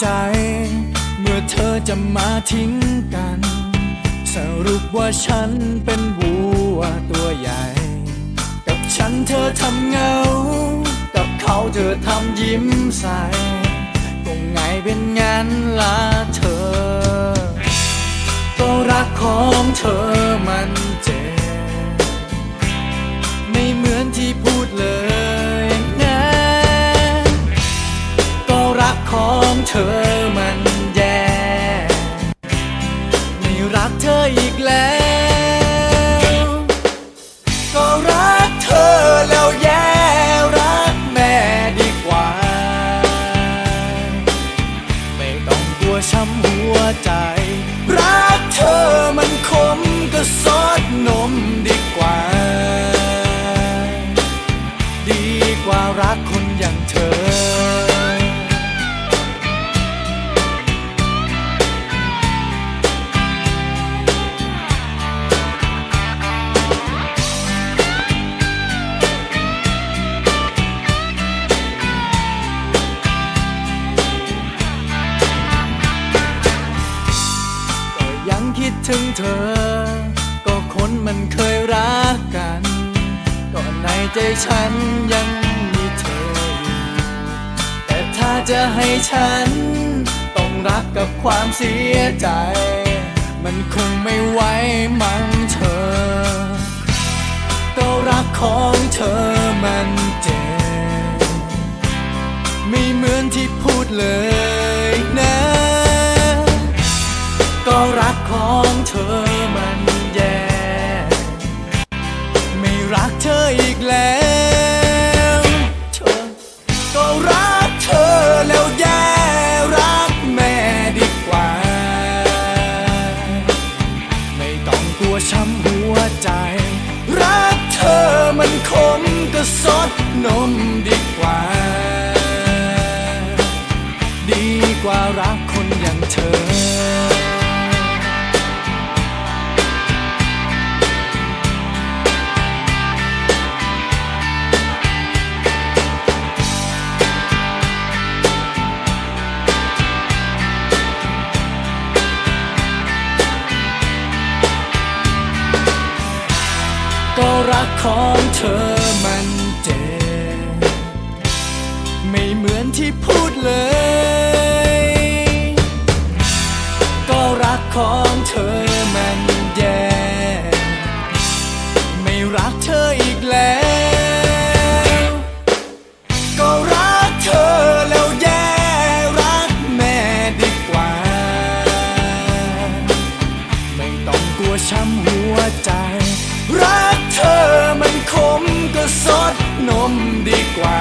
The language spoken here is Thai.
ใจ เมื่อเธอจะมาทิ้งกัน สรุปว่าฉันเป็นวัวตัวใหญ่ กับฉันเธอทำเงา กับเขาเธอทำยิ้มใสก็ไงเป็นงั้นละเธอ ก็รักของเธอ เธอมันแย่ไม่รักเธออีกแล้ว ก็รักเธอแล้วแย่รักแม่ดีกว่า ไม่ต้องกลัวช้ำหัวใจ รักเธอมันคมก็ซดนมดีกว่า ดีกว่ารักคนอย่างเธอ ถึงเธอ ก็คนมันเคยรักกันก็ในใจฉันยังมีเธออยู่แต่ถ้าจะให้ฉัน ต้องรักกับความเสียใจ มันคงไม่ไหวมั้งเธอ ก็รักของเธอมันเจ็บไม่เหมือนที่พูดเลย รักเธออีกแล้ว รักของเธอมันเจ็บไม่เหมือนที่พูดเลย ก็รักของเธอ กลัวช้ำหัวใจ รักเธอมันคมก็สดนมดีกว่า